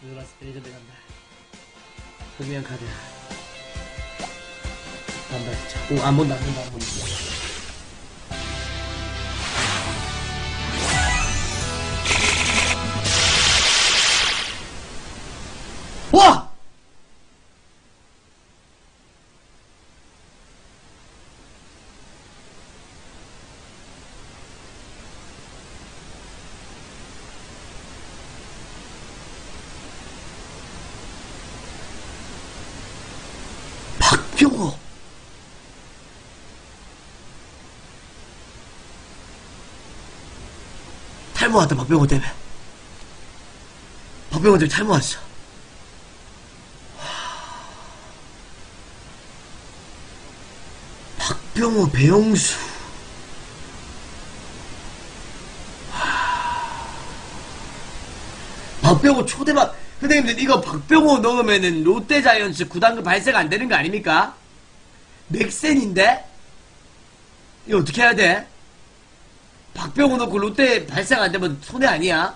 때 레전드 간다. 금연 카드. 간다 진짜. 오, 안 본다, 안 본다, 안 본다. 와! 박병호! 탈모왔다, 박병호 때문에. 박병호 때문에 탈모왔어. 박병호, 배용수. 박병호 초대박. 선생님들, 이거 박병호 넣으면은 롯데자이언츠 구단급 발생 안 되는 거 아닙니까? 맥센인데? 이거 어떻게 해야 돼? 박병호 넣고 롯데 발생 안 되면 손해 아니야?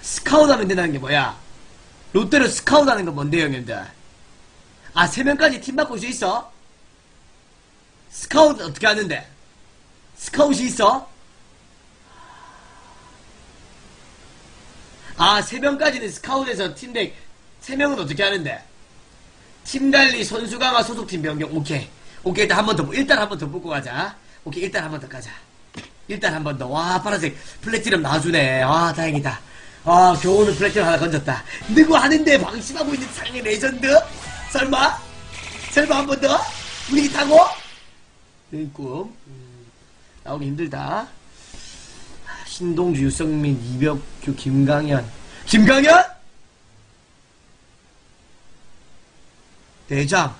스카웃 하면 된다는 게 뭐야? 롯데로 스카웃 하는 건 뭔데, 형님들? 아, 세 명까지 팀 바꿀 수 있어? 스카웃 어떻게 하는데? 스카웃이 있어? 아, 세 명까지는 스카웃에서 팀덱, 세 명은 어떻게 하는데? 팀 관리, 선수 강화, 소속팀 변경, 오케이. 오케이, 일단 한 번 더, 일단 한 번 더 뽑고 가자. 오케이, 일단 한 번 더 가자. 일단 한 번 더. 와, 파란색 플래티넘 나와주네. 와, 다행이다. 아, 겨우는 플래티넘 하나 건졌다. 누구 하는데 방심하고 있는 상의 레전드? 설마? 설마 한 번 더? 분위기 타고? 내 꿈. 음, 나오기 힘들다. 신동주, 유성민, 이벽규, 김강현. 김강현? 대장.